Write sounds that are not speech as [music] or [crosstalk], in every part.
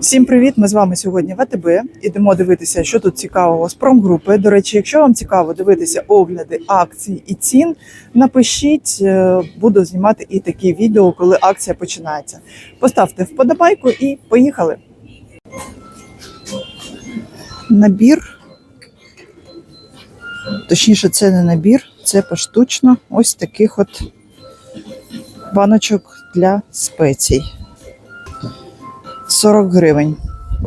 Всім привіт! Ми з вами сьогодні в АТБ. Ідемо дивитися, що тут цікавого з промгрупи. До речі, якщо вам цікаво дивитися огляди акцій і цін, напишіть, е, буду знімати і такі відео, коли акція починається. Поставте вподобайку і поїхали. Набір. Точніше, це не набір, це поштучно ось таких от баночок для спецій. 40 гривень.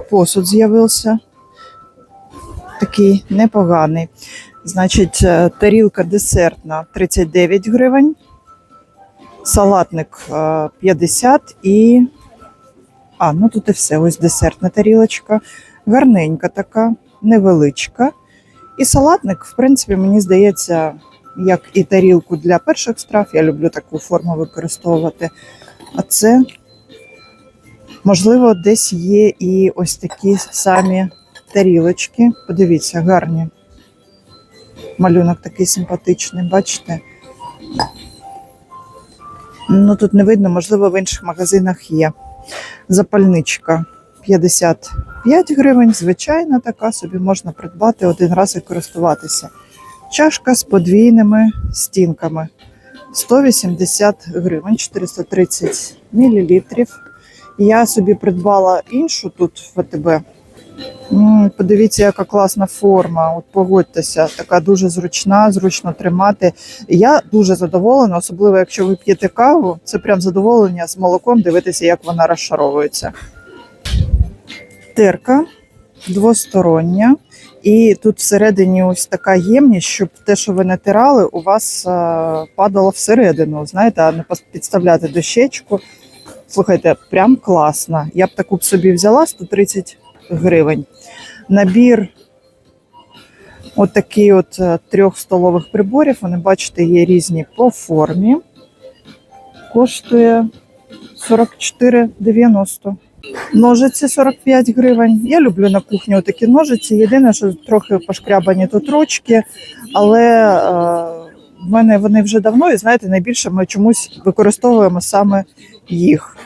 Посуд з'явився. Такий непоганий. Значить, е, тарілка десертна 39 гривень, салатник е, 50 і. А, ну тут і все. Ось десертна тарілочка. Гарненька така, невеличка. І салатник, в принципі, мені здається, як і тарілку для перших страв. Я люблю таку форму використовувати. А це Можливо, десь є і ось такі самі тарілочки. Подивіться, гарні. Малюнок такий симпатичний, бачите? Ну тут не видно, можливо, в інших магазинах є. Запальничка 55 гривень, звичайна така, собі можна придбати один раз і користуватися. Чашка з подвійними стінками 180 гривень, 430 мілілітрів. Я собі придбала іншу тут в АТБ. Подивіться, яка класна форма. От погодьтеся, така дуже зручна, зручно тримати. Я дуже задоволена, особливо якщо ви п'єте каву. Це прям задоволення з молоком дивитися, як вона розшаровується. Терка двостороння. І тут всередині ось така ємність, щоб те, що ви натирали, у вас е, падало всередину, знаєте, а не підставляти дощечку. Слухайте, прям класно. Я б таку б собі взяла 130 гривень. Набір от такий от е, трьох столових приборів. Вони, бачите, є різні по формі. Коштує 44,90. Ножиці 45 гривень. Я люблю на кухні такі ножиці. Єдине, що трохи пошкрябані тут ручки, але е, в мене вони вже давно, і знаєте, найбільше ми чомусь використовуємо саме їх.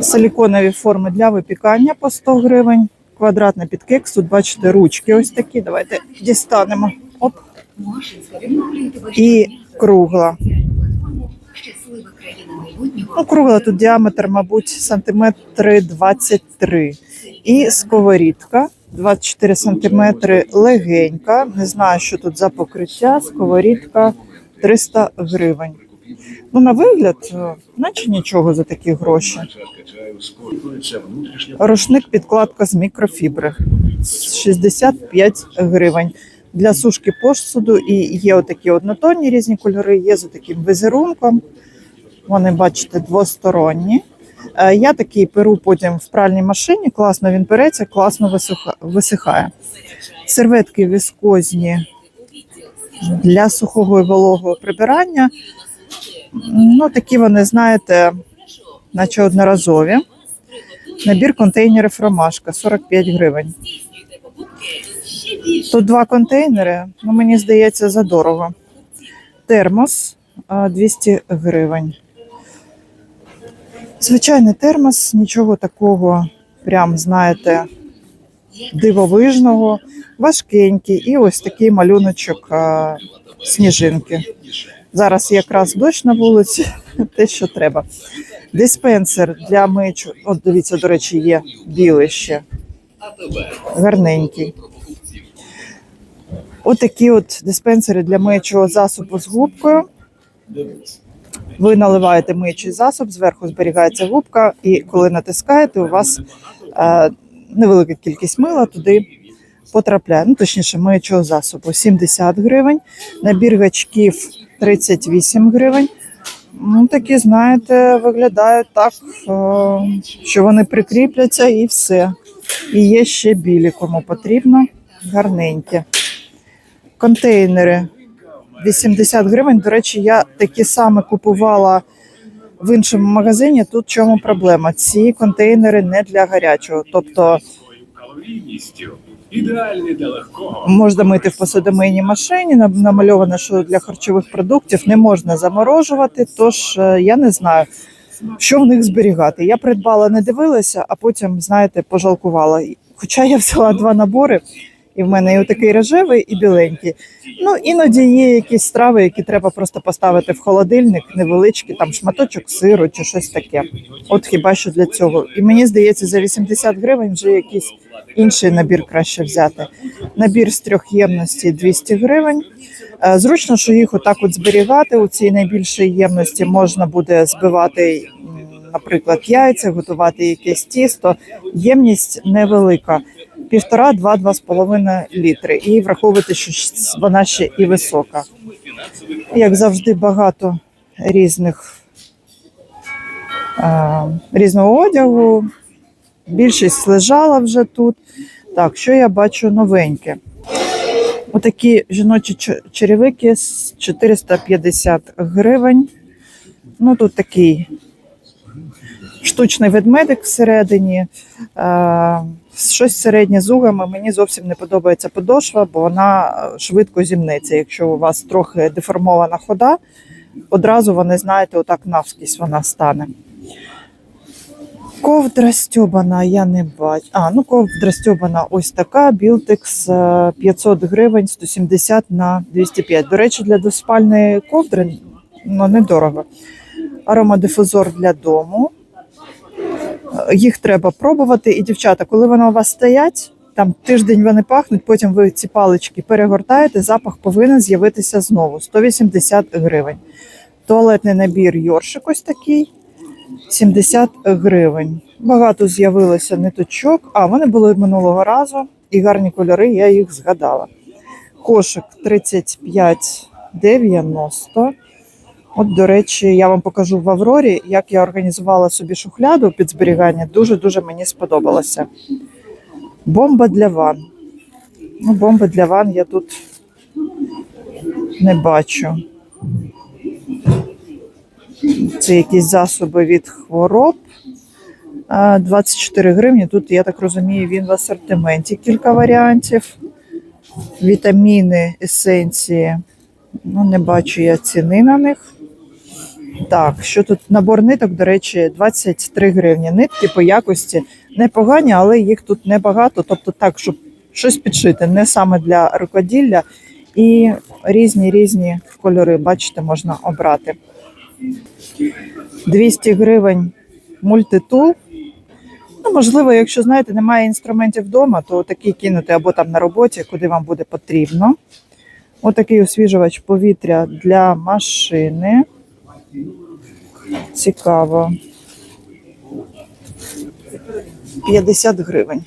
Силіконові форми для випікання по 100 гривень. Квадратний підкекс. Тут бачите ручки ось такі. Давайте дістанемо. Оп. І кругла. Ну, кругла тут діаметр, мабуть, сантиметри 23. І сковорідка 24 сантиметри легенька. Не знаю, що тут за покриття. Сковорідка 300 гривень. Ну, на вигляд, е, наче нічого за такі гроші. Рушник підкладка з мікрофібри 65 гривень. Для сушки посуду і є отакі однотонні різні кольори, є з таким візерунком. Вони, бачите, двосторонні. Е, Я такий перу потім в пральній машині. Класно він переться, класно висихає. Серветки віскозні для сухого і вологого прибирання. Ну, такі вони, знаєте, наче одноразові. Набір контейнерів ромашка 45 гривень. Тут два контейнери, ну мені здається, задорого. Термос 200 гривень. Звичайний термос, нічого такого, прям, знаєте, дивовижного, важкенький. І ось такий малюночок сніжинки. Зараз якраз дощ на вулиці, [laughs] те, що треба. Диспенсер для мичу. От дивіться, до речі, є білий ще. Гарненький. Отакі от диспенсери для миючого засобу з губкою. Ви наливаєте миючий засоб, зверху зберігається губка, і коли натискаєте, у вас е, невелика кількість мила туди потрапляє. Ну, точніше, миючого засобу 70 гривень, набір гачків 38 гривень. Ну, такі, знаєте, виглядають так, е, що вони прикріпляться і все. І є ще білі, кому потрібно, гарненькі. Контейнери 80 гривень. До речі, я такі саме купувала в іншому магазині. Тут в чому проблема? Ці контейнери не для гарячого. Тобто калорійністю. Ідеальний для легкого. можна мити в посудомийній машині. нам- Намальовано, що для харчових продуктів не можна заморожувати. Тож е, я не знаю. що в них зберігати. Я придбала, не дивилася, а потім, знаєте, пожалкувала. Хоча я взяла два набори, і в мене і отакий рожевий, і біленький. Ну, іноді є якісь страви, які треба просто поставити в холодильник, невеличкі, там шматочок сиру чи щось таке. От хіба що для цього. І мені здається, за 80 гривень вже якийсь інший набір краще взяти. Набір з трьох ємностей 200 гривень. Е, Зручно, що їх отак от зберігати у цій найбільшій ємності можна буде збивати, наприклад, яйця, готувати якесь тісто. Ємність невелика. Півтора, два, два з половиною літри. І враховувати, що вона ще і висока. Як завжди, багато різних е, різного одягу. Більшість лежала вже тут. Так, що я бачу новеньке? Отакі жіночі черевики з 450 гривень. Ну, тут такий штучний ведмедик всередині. Е, щось середнє з угами. Мені зовсім не подобається подошва, бо вона е, швидко зімнеться. Якщо у вас трохи деформована хода, одразу вони, знаєте, отак навскізь вона стане. Ковдра стьобана, я не бачу. А, ну ковдра стьобана ось така. Білтекс е, 500 гривень, 170 на 205. До речі, для двоспальної ковдри ну, недорого. Аромадифузор для дому. Їх треба пробувати. І, дівчата, коли вони у вас стоять, там тиждень вони пахнуть, потім ви ці палички перегортаєте, запах повинен з'явитися знову. 180 гривень. Туалетний набір Йоршик ось такий. 70 гривень. Багато з'явилося ниточок. А, вони були минулого разу і гарні кольори, я їх згадала. Кошик 35,90. От, до речі, я вам покажу в Аврорі, як я організувала собі шухляду під зберігання. Дуже-дуже мені сподобалося. Бомба для ван. Ну, бомби для ван я тут не бачу. Це якісь засоби від хвороб. 24 гривні. Тут, я так розумію, він в асортименті кілька варіантів. Вітаміни, есенції. Ну, не бачу я ціни на них. Так, що тут набор ниток, до речі, 23 гривні. Нитки по якості непогані, але їх тут небагато. Тобто так, щоб щось підшити, не саме для рукоділля. І різні різні кольори, бачите, можна обрати. 200 гривень мультитул. Ну, можливо, якщо знаєте, немає інструментів вдома, то такий кинути або там на роботі, куди вам буде потрібно. Отакий освіжувач повітря для машини. Цікаво. 50 гривень.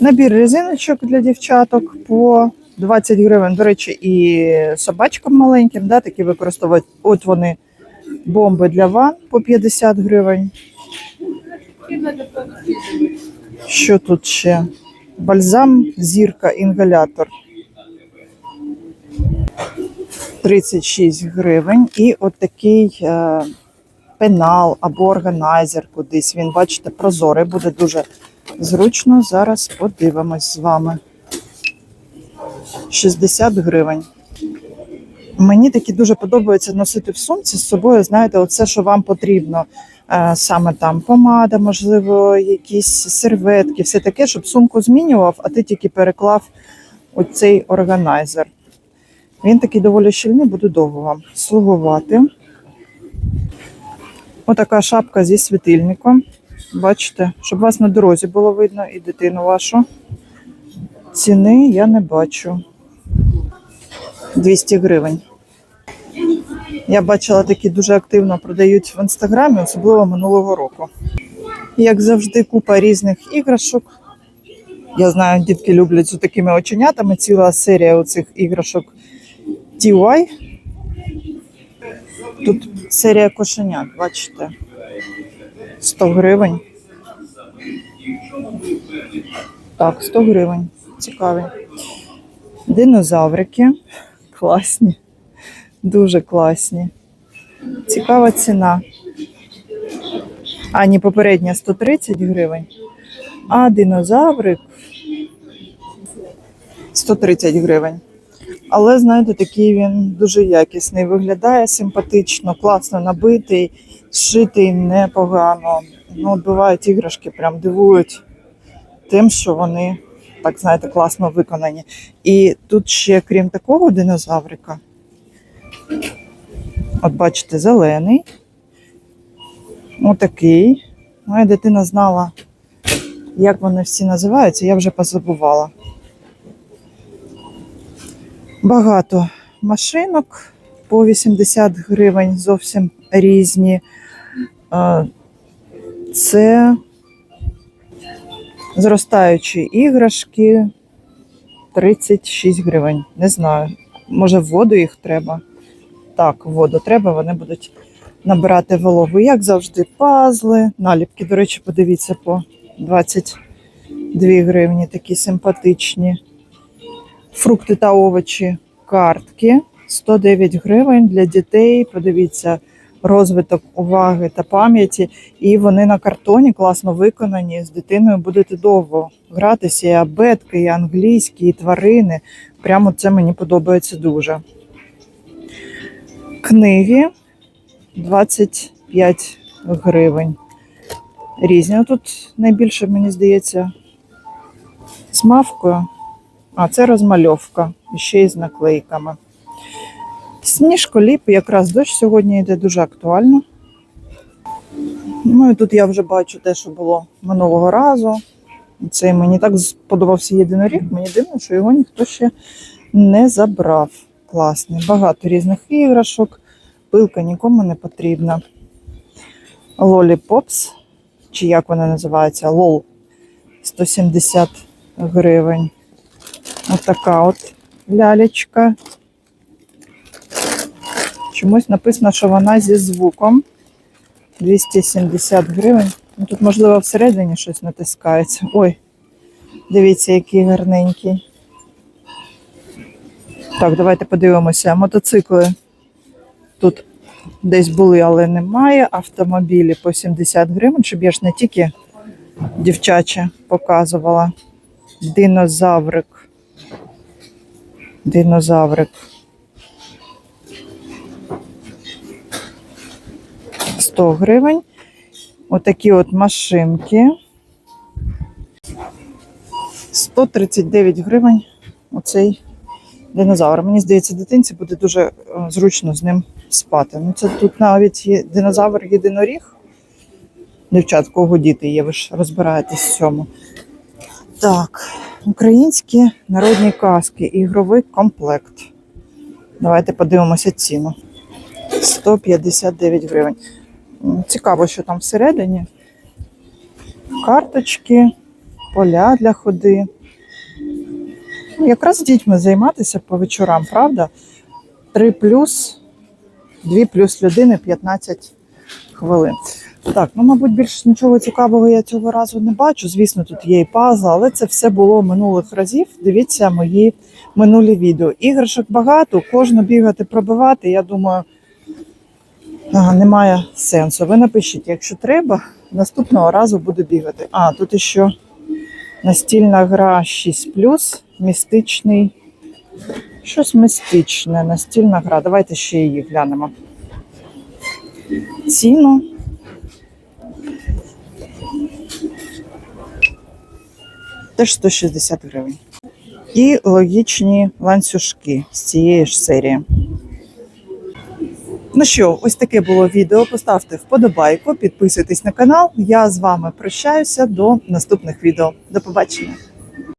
Набір резиночок для дівчаток по 20 гривень. До речі, і собачкам маленьким, да, такі використовують. От вони бомби для ван по 50 гривень. Що тут ще? Бальзам, зірка, інгалятор. 36 гривень. І от такий е, пенал або органайзер кудись. Він, бачите, прозорий, буде дуже зручно. Зараз подивимось з вами. 60 гривень. Мені такі дуже подобається носити в сумці з собою, знаєте, оце, що вам потрібно. Е, Саме там помада, можливо, якісь серветки, все таке, щоб сумку змінював, а ти тільки переклав оцей органайзер. Він такий доволі щільний, буде довго вам слугувати. Отака шапка зі світильником. Бачите, щоб вас на дорозі було видно і дитину вашу. Ціни я не бачу. 200 гривень. Я бачила, такі дуже активно продають в інстаграмі, особливо минулого року. Як завжди, купа різних іграшок. Я знаю, дітки люблять з такими оченятами. Ціла серія оцих іграшок TY. Тут серія кошенят, бачите. 100 гривень. Так, 100 гривень. Цікаві. Динозаврики. Класні. Дуже класні. Цікава ціна. А, ні, попередня 130 гривень. А динозаврик 130 гривень. Але, знаєте, такий він дуже якісний. Виглядає симпатично, класно набитий, зшитий непогано. Ну, от бувають іграшки, прям дивують тим, що вони, так знаєте, класно виконані. І тут ще, крім такого динозаврика, от бачите, зелений. Отакий. Моя дитина знала, як вони всі називаються, я вже позабувала. Багато машинок по 80 гривень, зовсім різні. Це зростаючі іграшки 36 гривень. Не знаю. Може, в воду їх треба. Так, в воду треба, вони будуть набирати вологу. Як завжди, пазли. Наліпки, до речі, подивіться по 22 гривні, такі симпатичні. Фрукти та овочі, картки 109 гривень для дітей. Подивіться, розвиток уваги та пам'яті. І вони на картоні класно виконані. З дитиною будете довго гратися. І абетки, і англійські, і тварини. Прямо це мені подобається дуже. Книги 25 гривень. Різні. Тут найбільше, мені здається, з мавкою. А, це розмальовка, ще й з наклейками. Сніжко ліп, якраз дощ сьогодні йде дуже актуально. Ну і тут я вже бачу те, що було минулого разу. Це мені так сподобався єдиноріг. Мені дивно, що його ніхто ще не забрав. Класний. Багато різних іграшок. Пилка нікому не потрібна. Лолі Попс, чи як вона називається? Лол 170 гривень. Отака от лялечка. Чомусь написано, що вона зі звуком 270 гривень. Ну, тут, можливо, всередині щось натискається. Ой, дивіться, який гарненький. Так, давайте подивимося. Мотоцикли тут десь були, але немає. Автомобілі по 70 гривень, щоб я ж не тільки дівчаче показувала. Динозаврик. Динозаврик. 100 гривень. Отакі от машинки. 139 гривень. Оцей динозавр. Мені здається, дитинці буде дуже е, зручно з ним спати. Ну, це тут навіть є динозавр єдиноріг. Дівчат, кого діти є, ви ж розбираєтесь в цьому. Так, українські народні казки, ігровий комплект. Давайте подивимося ціну. 159 гривень. Цікаво, що там всередині. Карточки, поля для ходи. Ну, Якраз з дітьми займатися по вечорам, правда? 3 плюс, 2 плюс людини 15 хвилин. Так, ну, мабуть, більш нічого цікавого я цього разу не бачу. Звісно, тут є і пазл, але це все було минулих разів. Дивіться мої минулі відео. Іграшок багато, кожну бігати, пробивати. Я думаю, немає сенсу. Ви напишіть, якщо треба, наступного разу буду бігати. А, тут ще настільна гра 6 містичний. Щось містичне, настільна гра. Давайте ще її глянемо. Ціну. Теж 160 гривень. І логічні ланцюжки з цієї ж серії. Ну що, ось таке було відео. Поставте вподобайку, підписуйтесь на канал. Я з вами прощаюся до наступних відео. До побачення.